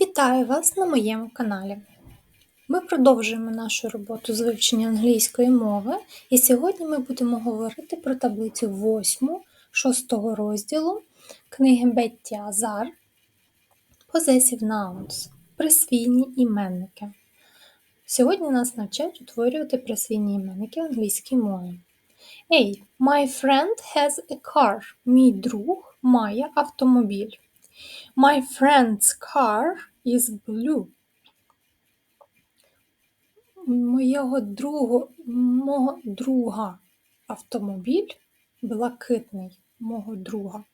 Вітаю вас на моєму каналі. Ми продовжуємо нашу роботу з вивчення англійської мови, і сьогодні ми будемо говорити про таблицю 8 6 розділу книги Бетті Азар Possessive Nouns присвійні іменники. Сьогодні нас навчають утворювати присвійні іменники в англійській мові. A. My friend has a car. Мій друг має автомобіль. My friend's car is blue. Моєго другу, мого друга автомобіль блакитний. Мого друга.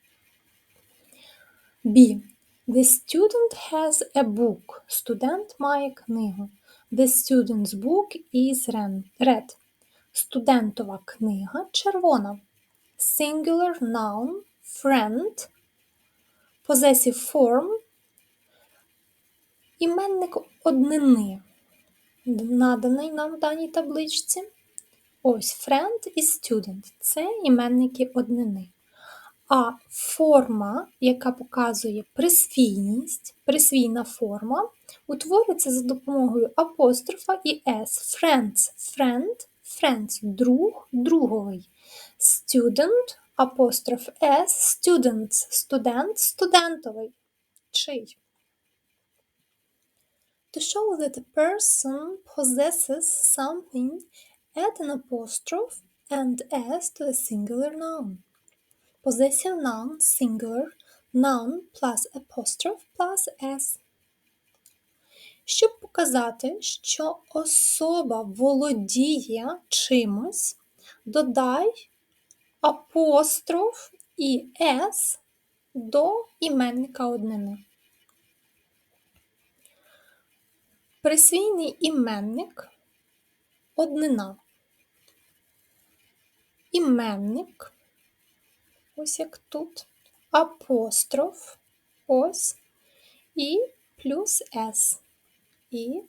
B. The student has a book. Студент має книгу. The student's book is red. Студентова книга червона. Singular noun friend. Possessive form. Іменник однини. Наданий нам в даній табличці. Ось friend і student це іменники однини. А форма, яка показує присвійність, присвійна форма, утворюється за допомогою апострофа і S. Friends, friend, friends, друг, друговий. Student, апостроф S, students, студент, студентовий. Чий? To show that a person possesses something, add an apostrophe and S to a singular noun. Possessive noun singular, noun plus apostrophe plus S. Щоб показати, що особа володіє чимось, додай апостроф і С до іменника однини. Присвійний іменник однина. Іменник, ось як тут, апостроф, ось, і плюс С. І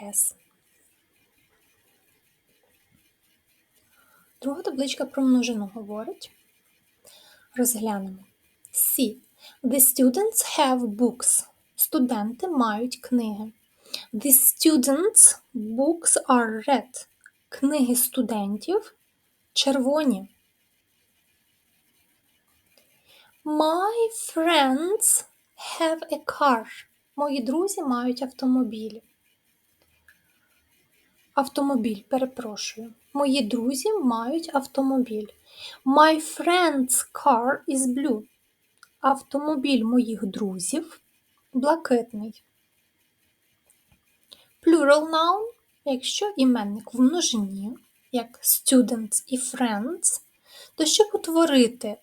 С. Друга табличка про множину говорить. Розглянемо. C. The students have books. Студенти мають книги. The students' books are red. Книги студентів червоні. My friends have a car. Мої друзі мають автомобіль. Автомобіль, перепрошую. Мої друзі мають автомобіль. My friend's car is blue. Автомобіль моїх друзів блакитний. Plural noun, якщо іменник в множині, як students і friends, то щоб утворити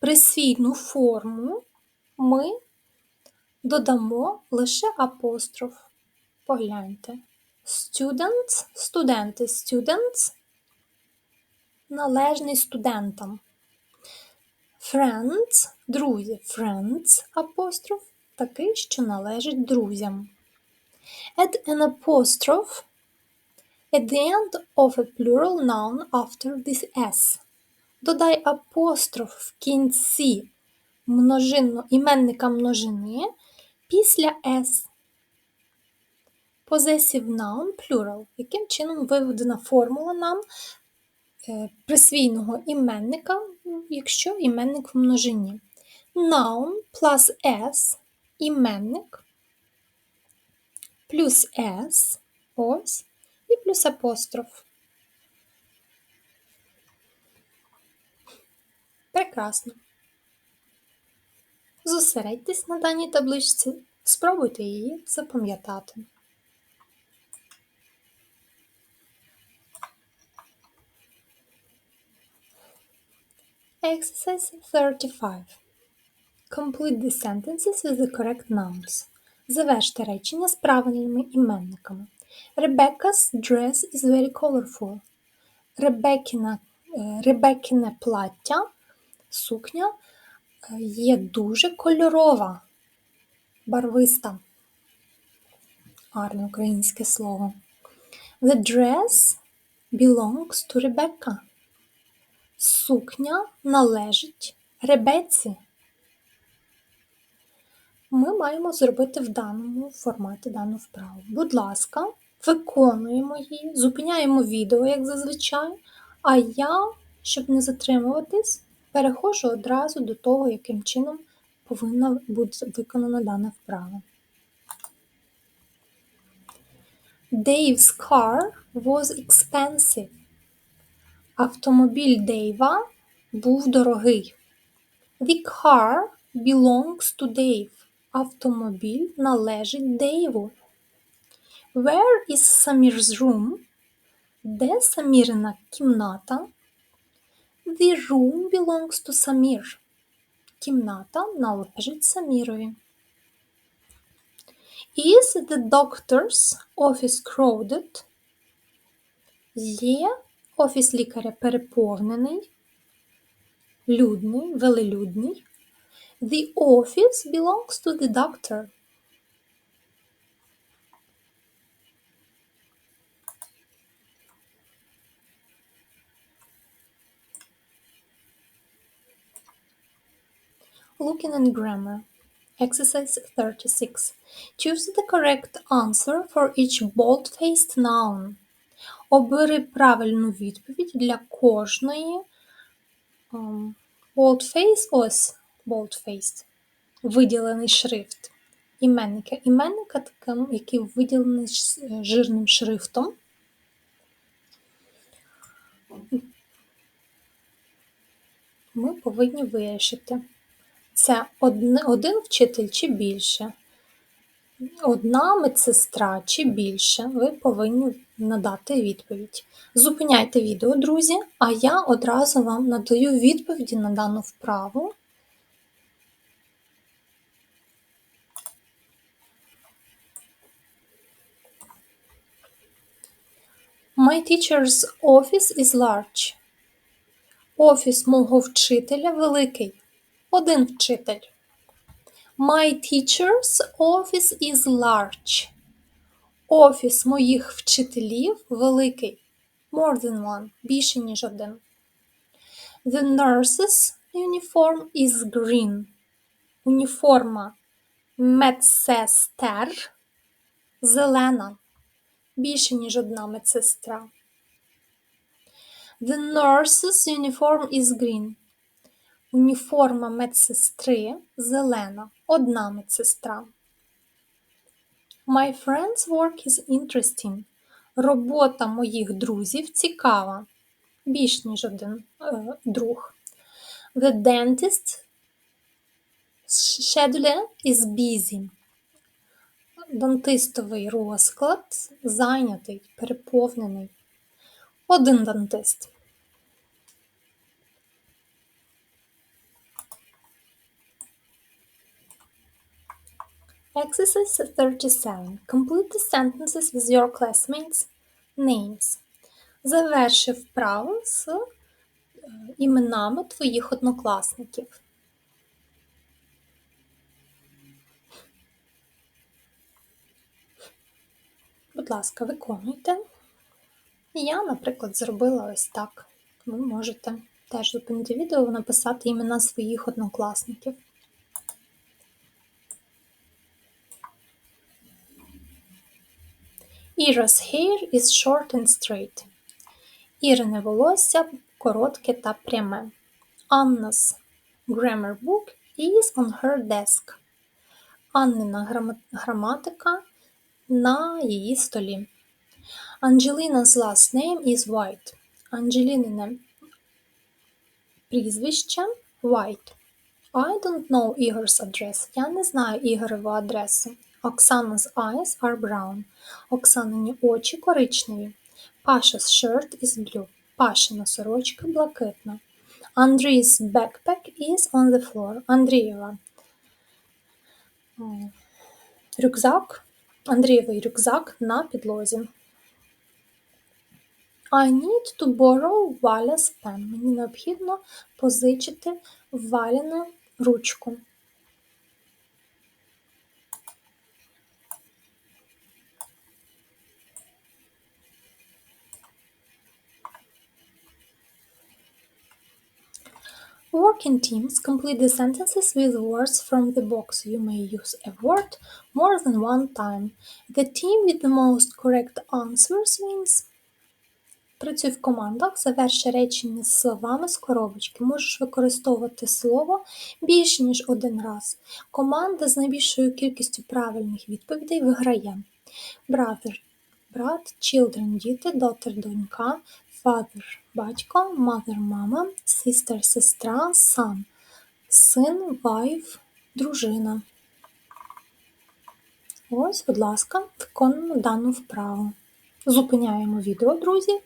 присвійну форму, ми додамо лише апостроф. Погляньте. Students, студенти, students, належний студентам. Friends, друзі, friends, апостроф, такий, що належить друзям. Add an apostrophe at the end of a plural noun after this S. Додай апостроф в кінці множинно, іменника множини після S. Possessive noun plural. Яким чином виведена формула нам присвійного іменника, якщо іменник в множині. Noun plus S іменник плюс S, ось, і плюс апостроф. Прекрасно. Зосередьтесь на даній табличці, спробуйте її запам'ятати. Exercise 35. Complete the sentences with the correct nouns. Заверште речення з правильними іменниками. Rebecca's dress is very colorful. Ребекіна, е, Ребекіне плаття, сукня е, є дуже кольорова, барвиста. Гарне українське слово. The dress belongs to Rebecca. Сукня належить Ребеці. Ми маємо зробити в даному форматі дану вправу. Будь ласка, виконуємо її, зупиняємо відео, як зазвичай, а я, щоб не затримуватись, переходжу одразу до того, яким чином повинна бути виконана дана вправа. Dave's car was expensive. Автомобіль Дейва був дорогий. The car belongs to Dave. Автомобіль належить Дейву. Where is Samir's room? Де Самірина кімната? The room belongs to Samir. Кімната належить Самірові. Is the doctor's office crowded? Є офіс лікаря переповнений, людний, велелюдний. The office belongs to the doctor. Looking at grammar. Exercise 36. Choose the correct answer for each bold-faced noun. Обери правильну відповідь для кожної um, bold-face, ось bold-faced, виділений шрифт. Іменника. Іменника, таким, який виділений жирним шрифтом. Ми повинні вирішити. Це один вчитель чи більше, одна медсестра чи більше. Ви повинні надати відповідь. Зупиняйте відео, друзі, а я одразу вам надаю відповіді на дану вправу. My teacher's office is large. Офіс мого вчителя великий. Один вчитель. My teacher's office is large. Офіс моїх вчителів великий. More than one. Більше, ніж один. The nurse's uniform is green. Уніформа медсестер зелена. Більше, ніж одна медсестра. The nurse's uniform is green. Уніформа медсестри зелена. Одна медсестра. My friend's work is interesting. Робота моїх друзів цікава. Більш ніж один е, друг. The dentist schedule is busy. Дантистовий розклад зайнятий, переповнений. Один дантист. Exercise 37. Complete the sentences with your classmates' names. Заверши вправу з іменами твоїх однокласників. Будь ласка, виконуйте. Я, наприклад, зробила ось так. Ви можете теж зупинити відео, написати імена своїх однокласників. Ira's hair is short and straight. Ірине волосся коротке та пряме. Anna's grammar book is on her desk. Аннина граматика на її столі. Angelina's last name is White. Анджелінине прізвище White. I don't know Igor's address. Я не знаю Ігореву адресу. Оксана's eyes are brown. Оксанині очі коричневі. Pasha's shirt is blue. Пашина сорочка блакитна. Andrew's backpack is on the floor. Андрієва. Рюкзак. Андрієвий рюкзак на підлозі. I need to borrow Валя's pen. Мені необхідно позичити валяну ручку. Work in teams. Complete the sentences with words from the box. You may use a word more than one time. The team with the most correct answers wins. Працюй в командах, заверши речення з словами з коробочки. Можеш використовувати слово більше, ніж один раз. Команда з найбільшою кількістю правильних відповідей виграє. Brother – брат, children – діти, daughter – донька, father – батько, mother – мама, sister – сестра, son – син, wife – дружина. Ось, будь ласка, виконуємо дану вправу. Зупиняємо відео, друзі,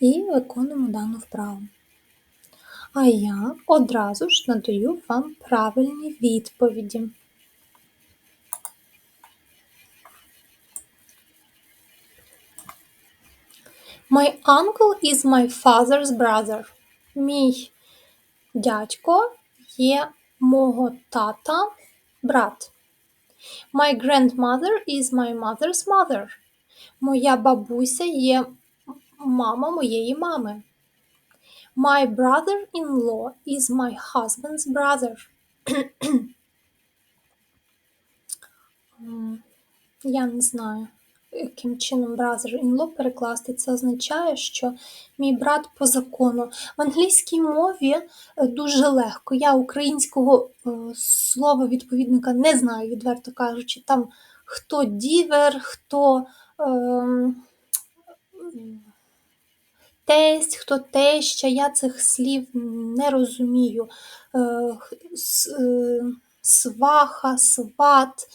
і виконуємо дану вправу. А я одразу ж надаю вам правильні відповіді. My uncle is my father's brother. Мій дядько є мого тата брат. My grandmother is my mother's mother. Моя бабуся є мама моєї мами. My brother-in-law is my husband's brother. Я не знаю, яким чином brother-in-law перекласти. Це означає, що мій брат по закону. В англійській мові е, дуже легко. Я українського е, слова відповідника не знаю, відверто кажучи. Там хто дівер, хто. ем, Тесть, хто теща, я цих слів не розумію. Е, Сваха, сват,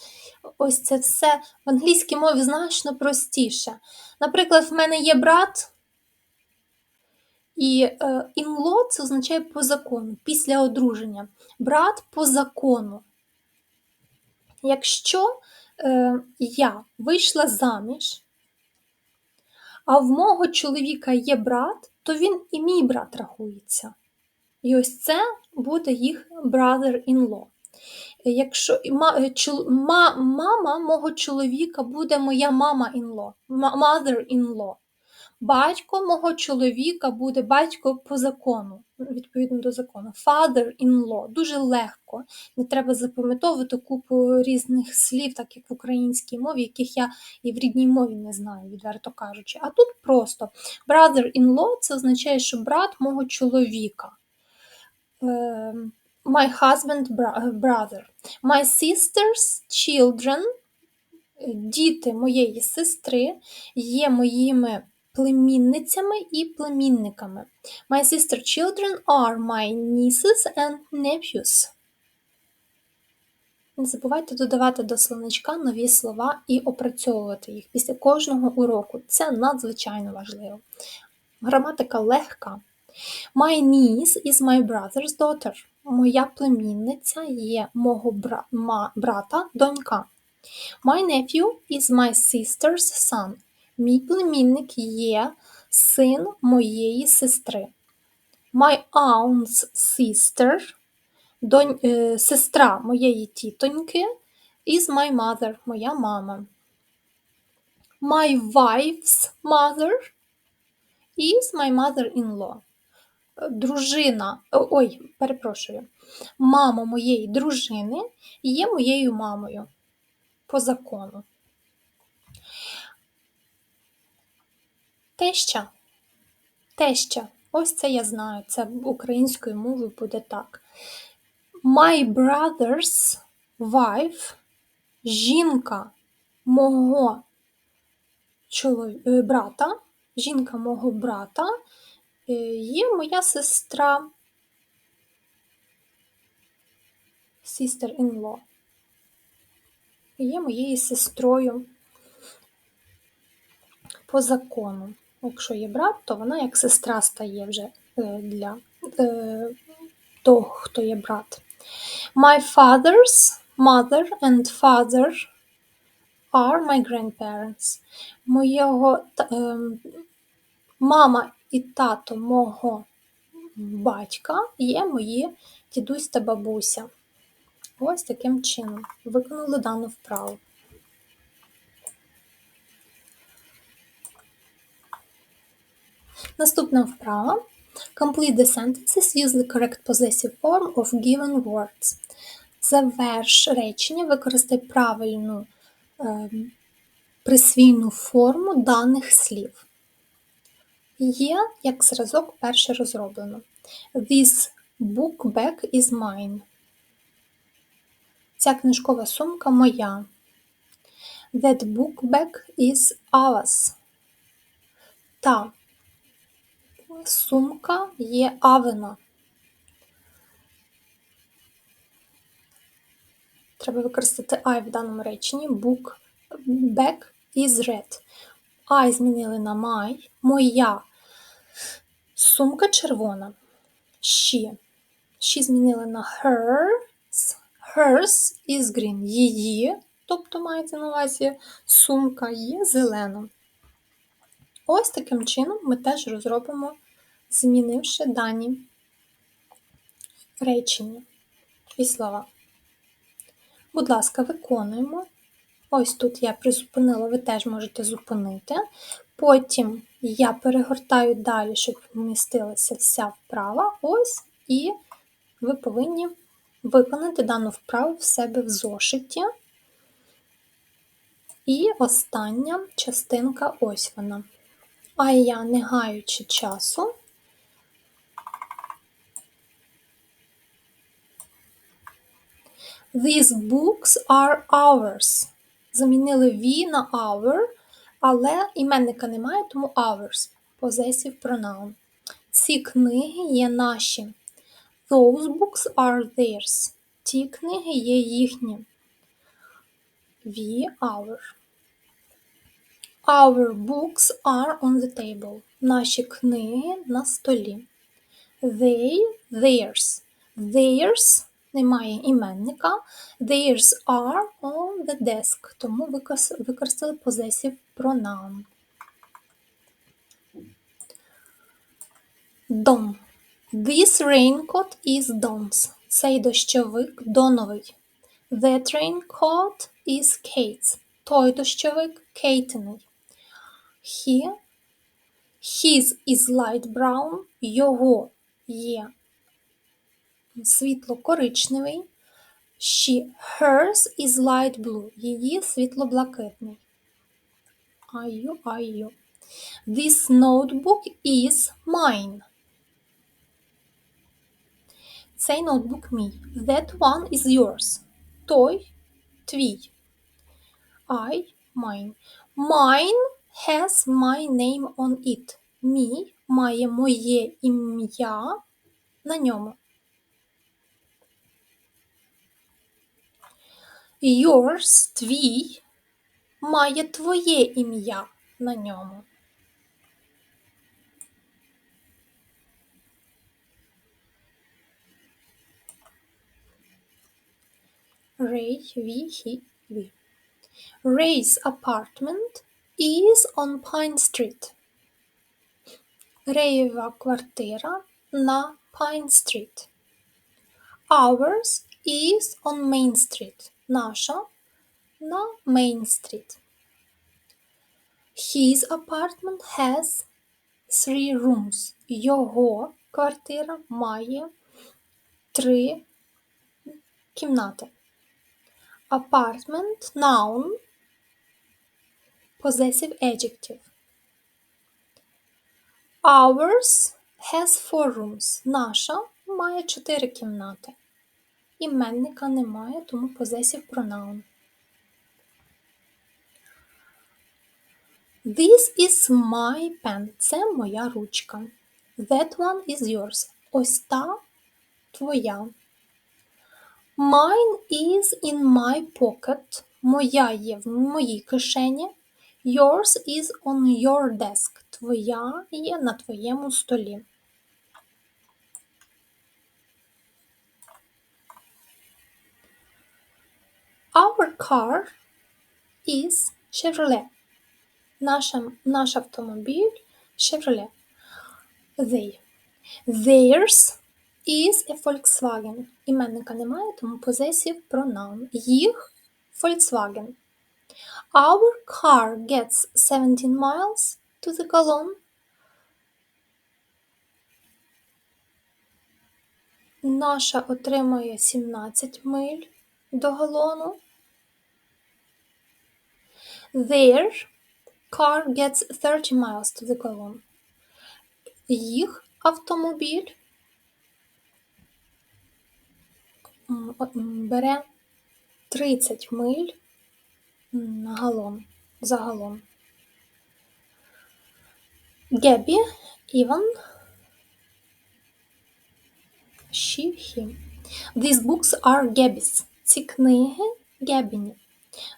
ось це все в англійській мові значно простіше. Наприклад, в мене є брат, і е, in-law це означає по закону, після одруження. Брат по закону. Якщо е, я вийшла заміж, а в мого чоловіка є брат, то він і мій брат рахується. І ось це буде їх brother-in-law. Якщо ма, е, чол- ма, мама мого чоловіка буде моя мама-in-law, ма- mother-in-law. Батько мого чоловіка буде батько по закону, відповідно до закону. Father-in-law. Дуже легко. Не треба запам'ятовувати купу різних слів, так як в українській мові, яких я і в рідній мові не знаю, відверто кажучи. А тут просто brother-in-law це означає, що брат мого чоловіка. Ем, My husband brother. My sister's children, діти моєї сестри, є моїми племінницями і племінниками. My sister children are my nieces and nephews. Не забувайте додавати до словничка нові слова і опрацьовувати їх після кожного уроку. Це надзвичайно важливо. Граматика легка. My niece is my brother's daughter. Моя племінниця є мого бра- ма- брата, донька. My nephew is my sister's son. Мій племінник є син моєї сестри. My aunt's sister, донь, е, сестра моєї тітоньки, is my mother, моя мама. My wife's mother is my mother-in-law. Дружина, ой, перепрошую, мама моєї дружини є моєю мамою по закону. Теща. Теща. Ось це я знаю. Це українською мовою буде так. My brother's wife, жінка мого чолов... е, брата, жінка мого брата є моя сестра. Sister-in-law. Є моєю сестрою по закону. Якщо є брат, то вона як сестра стає вже е, для е, того, хто є брат. My father's mother and father are my grandparents. Моєго ем, мама і тато мого батька є мої дідусь та бабуся. Ось таким чином виконали дану вправу. Наступна вправа. Complete the sentences, use the correct possessive form of given words. Заверш речення, використай правильну е, присвійну форму даних слів. Є як зразок перше розроблено. This book bag is mine. Ця книжкова сумка моя. That book bag is ours. Та сумка є авина. Треба використати I в даному реченні. Book bag is red. I змінили на my. Моя сумка червона. She. She змінили на hers. Hers is green. Її, тобто мається на увазі сумка є зелена. Ось таким чином ми теж розробимо, змінивши дані речення і слова. Будь ласка, виконуємо. Ось тут я призупинила, ви теж можете зупинити. Потім я перегортаю далі, щоб вмістилася вся вправа. Ось, і ви повинні виконати дану вправу в себе в зошиті. І остання частинка ось вона. А я, не гаючи часу, These books are ours. Замінили we на our, але іменника немає, тому ours. Possessive pronoun. Ці книги є наші. Those books are theirs. Ті книги є їхні. We, our. Our books are on the table. Наші книги на столі. They, theirs. Theirs немає іменника. Theirs are on the desk. Тому використали possessive pronoun. Дом. This raincoat is Don's. Цей дощовик доновий. That raincoat is Kate's. Той дощовик Кейтиний. He, his is light brown. Його є світло-коричневий. She, hers is light blue. Її світло-блакитний. Are you. This notebook is mine. Цей ноутбук мій. That one is yours. Той твій. I, mine. Mine has my name on it. Мій має моє ім'я на ньому. Yours, твій, має твоє ім'я на ньому. Ray, we, he, we. Ray's apartment is on Pine Street. Реєва квартира на Pine Street. Ours is on Main Street. Наша на Main Street. His apartment has three rooms. Його квартира має три кімнати. Apartment noun possessive adjective. Ours has four rooms. Наша має чотири кімнати. Іменника немає, тому possessive pronoun. This is my pen. Це моя ручка. That one is yours. Ось та твоя. Mine is in my pocket. Моя є в моїй кишені. Yours is on your desk. Твоя є на твоєму столі. Our car is Chevrolet. Наша, наш автомобіль Chevrolet. They. Theirs is a Volkswagen. Іменника немає, тому possessive pronoun. Їх Volkswagen. Our car gets 17 miles to the gallon. наша отримує 17 миль до галону. Their car gets 30 miles to the gallon. Їх автомобіль бере 30 миль на галон, за галон. Гебі, Іван, she, he. These books are Gabby's. Ці книги Гебіні.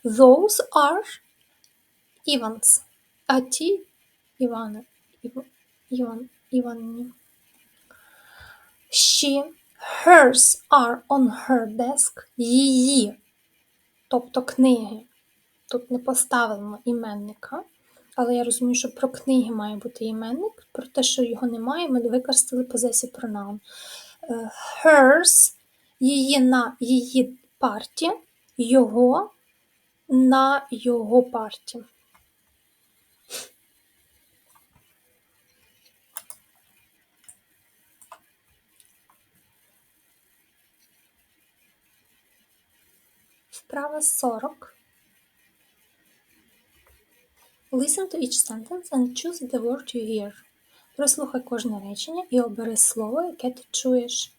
Those are Іван's. А ті Івана. Іван, Іванні. She, hers are on her desk. Її. Тобто книги. Тут не поставлено іменника. Але я розумію, що про книги має бути іменник. Про те, що його немає, ми використали possessive pronoun. Е, Hers її на її парті, його на його парті. Вправа 40. Listen to each sentence and choose the word you hear. Прослухай кожне речення і обери слово, яке ти чуєш.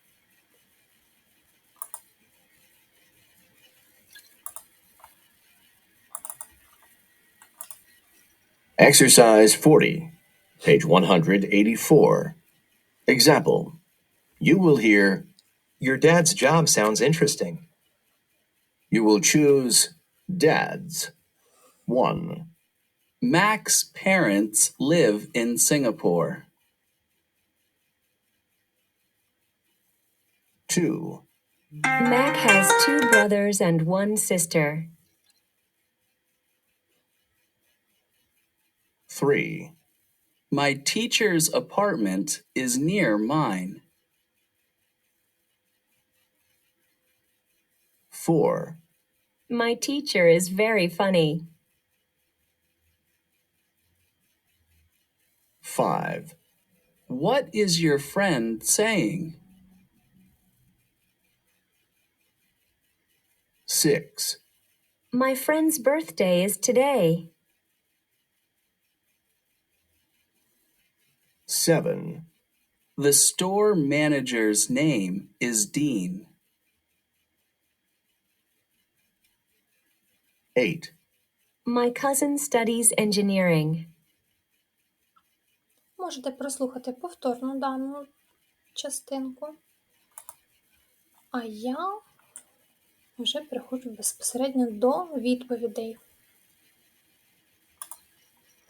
Exercise 40, page 184. Example You will hear, Your dad's job sounds interesting. You will choose dad's. 1, Mac's parents live in Singapore. 2, Mac has two brothers and one sister. 3, My teacher's apartment is near mine. 4, My teacher is very funny. 5, What is your friend saying? 6, My friend's birthday is today. 7, The store manager's name is Dean. 8, My cousin studies engineering. Можете прослухати повторно дану частинку. А я вже переходжу безпосередньо до відповідей.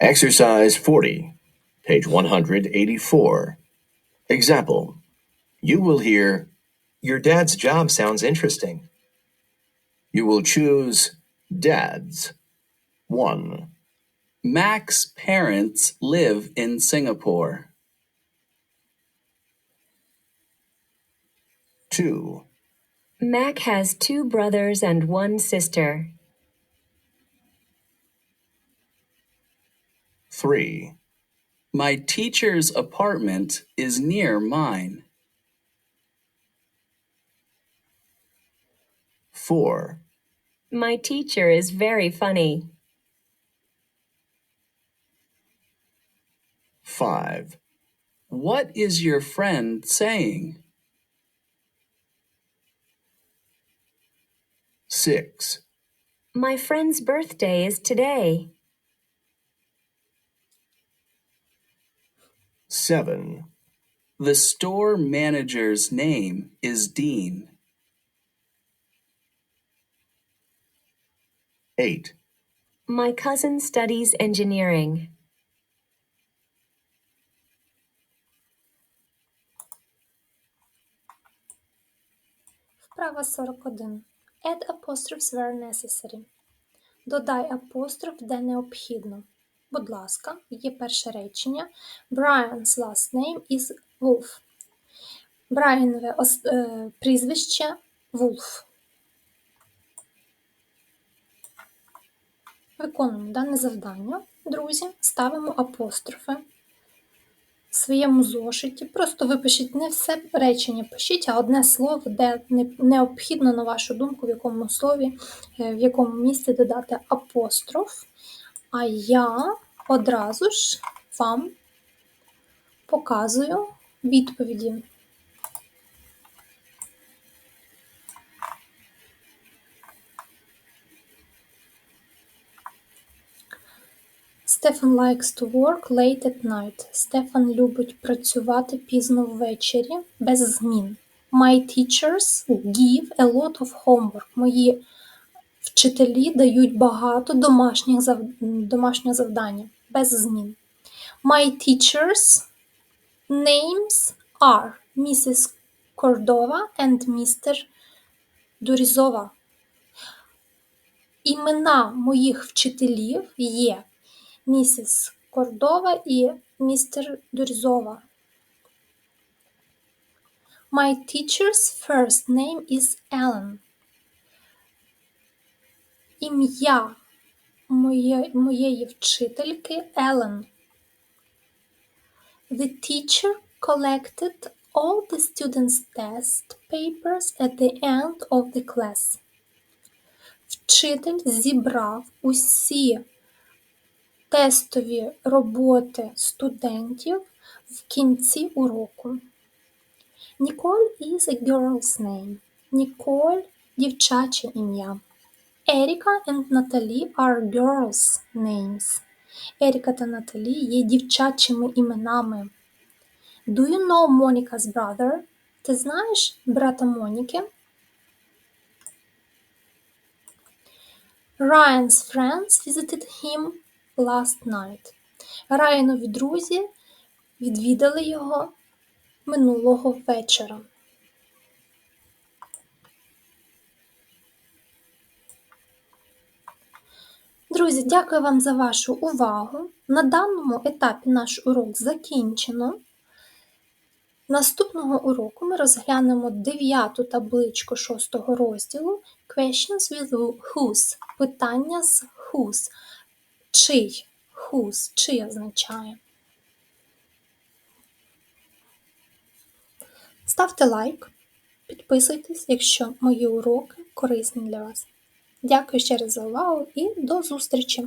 Exercise 40, page 184. Example You will hear, Your dad's job sounds interesting. You will choose dad's. 1, Mac's parents live in Singapore. 2, Mac has two brothers and one sister. 3, My teacher's apartment is near mine. 4, My teacher is very funny. 5, What is your friend saying? 6, My friend's birthday is today. 7, The store manager's name is Dean. 8, My cousin studies engineering. Вправа 41. Add apostrophes where necessary. Додай апостроф, де необхідно. Будь ласка, є перше речення. Brian's last name is Wolf. Брайанове е, прізвище Wolf. Виконуємо дане завдання. Друзі, ставимо апострофи в своєму зошиті. Просто випишіть не все речення пишіть, а одне слово, де необхідно, на вашу думку, в якому слові, е, в якому місці додати апостроф. А я одразу ж вам показую відповіді. Стефан likes to work late at night. Стефан любить працювати пізно ввечері без змін. My teachers give a lot of homework. Мої вчителі дають багато домашніх зав... домашнього завдання без змін. My teachers names are Mrs. Cordova and Mr. Дурізова. Імена моїх вчителів є місіс Кордова і містер Дурзова. My teacher's first name is Ellen. Ім'я моє, моєї вчительки Ellen. The teacher collected all the students' test papers at the end of the class. Вчитель зібрав усі тестові роботи студентів в кінці уроку. Ніколь is a girl's name. Ніколь – дівчаче ім'я. Еріка and Наталі are girls' names. Еріка та Наталі є дівчачими іменами. Do you know Monica's brother? Ти знаєш брата Моніки? Ryan's friends visited him last night. Райанові друзі відвідали його минулого вечора. Друзі, дякую вам за вашу увагу. На даному етапі наш урок закінчено. Наступного уроку ми розглянемо дев'яту табличку шостого розділу Questions with whose. Питання з whose. Чий? Whose. Чий означає. Ставте лайк, підписуйтесь, якщо мої уроки корисні для вас. Дякую ще раз за увагу і до зустрічі!